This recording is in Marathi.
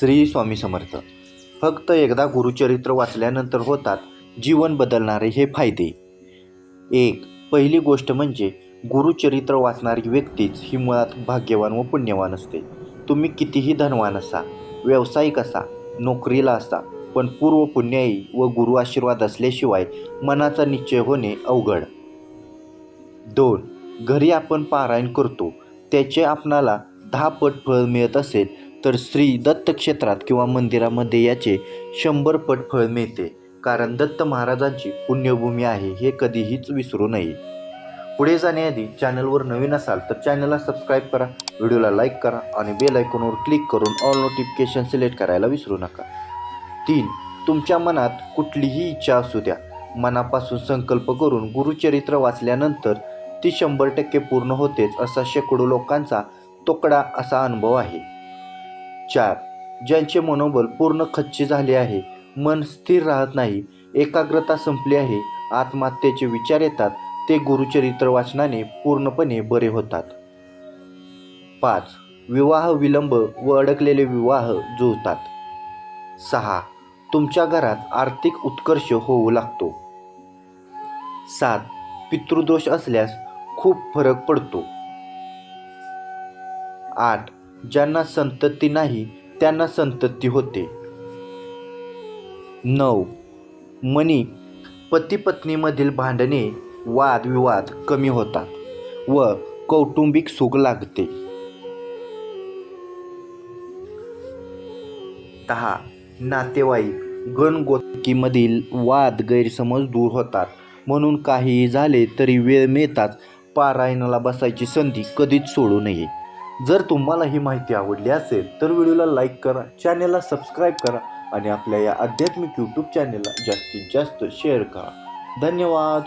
श्री स्वामी समर्थ. फक्त एकदा गुरुचरित्र वाचल्यानंतर होतात जीवन बदलणारे हे फायदे. एक पहिली गोष्ट म्हणजे गुरुचरित्र वाचणारी व्यक्तीच ही मुळात भाग्यवान व पुण्यवान असते. तुम्ही कितीही धनवान असा व्यावसायिक असा नोकरीला असा पण पूर्व पुण्याई व गुरु आशीर्वाद असल्याशिवाय मनाचा निश्चय होणे अवघड. दोन घरी आपण पारायण करतो. त्याचे आपणाला दहा पट फळ मिळत असेल तर श्री दत्त क्षेत्रात किंवा मंदिरामध्ये याचे शंभर पट फळ मिळते. कारण दत्त महाराजांची पुण्यभूमी आहे हे कधीहीच विसरू नये. पुढे जाण्याआधी चॅनलवर नवीन असाल तर चॅनलला सबस्क्राईब करा व्हिडिओला लाईक करा आणि बेल आयकॉनवर क्लिक करून ऑल नोटिफिकेशन सिलेक्ट करायला विसरू नका. तीन तुमच्या मनात कुठलीही इच्छा असू द्या. मनापासून संकल्प करून गुरुचरित्र वाचल्यानंतर ती शंभर टक्के पूर्ण होतेच असा शेकडो लोकांचा तोकडा असा अनुभव आहे. चार. ज्यांचे मनोबल पूर्ण खच्ची झाले आहे मन स्थिर राहत नाही एकाग्रता संपली आहे आत्महत्येचे विचार येतात ते गुरुचरित्र वाचनाने पूर्णपणे बरे होतात. पाच. विवाह विलंब व अडकलेले विवाह जुळतात. सहा. तुमच्या घरात आर्थिक उत्कर्ष होऊ लागतो. सात. पितृदोष असल्यास खूप फरक पडतो. आठ. ज्यांना संतती नाही त्यांना संतती होते. नऊ. मनी पती पत्नीमधील भांडणे वादविवाद कमी होतात व कौटुंबिक सुख लागते. दहा. नातेवाईक गणगोतकीमधील वाद गैरसमज दूर होतात. म्हणून काहीही झाले तरी वेळ मिळताच पारायणाला बसायची संधी कधीच सोडू नये. जर तुम्हाला ही माहिती आवडली असेल तर व्हिडिओला लाईक करा चॅनेलला सबस्क्राईब करा आणि आपल्या या आध्यात्मिक यूट्यूब चॅनेलला जास्तीत जास्त शेअर करा. धन्यवाद!